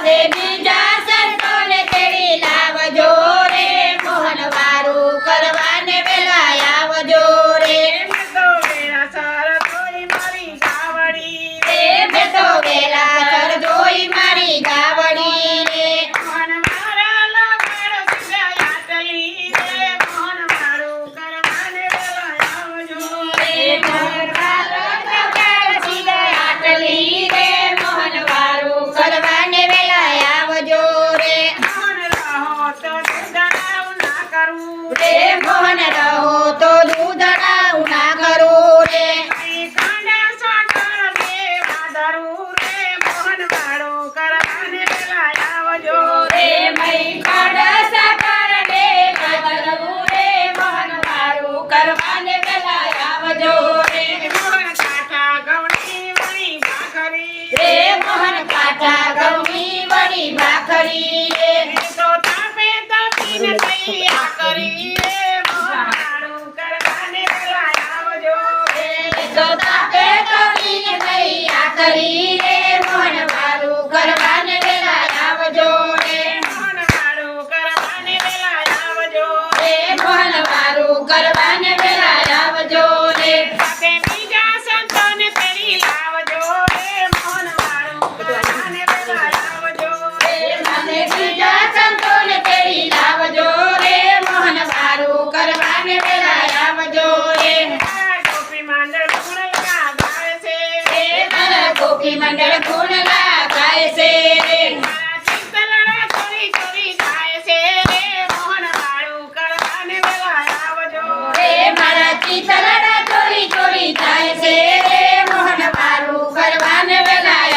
Father, કરી રે તો તાપે તપીને સખી મંડળ ગુણલા થાય છે રે.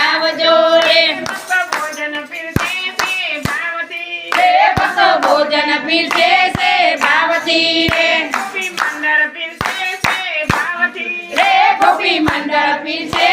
આવજો રે. ભોજન પીરસે છે ભોજન પીરસે છે ભાવતી રે. મંડળ પીરસે છે મંડળ પીરસે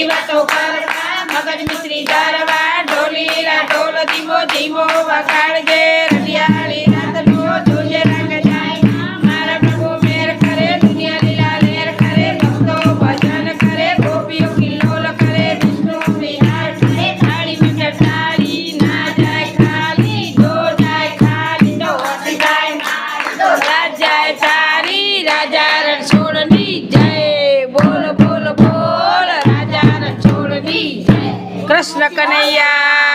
એવી વાતો કરવા મગજ મિશ્રી જારવા ઢોલીલા ઢોલ ધીમો ધીમો વગાડજે. કૃષ્ણ કનૈયા.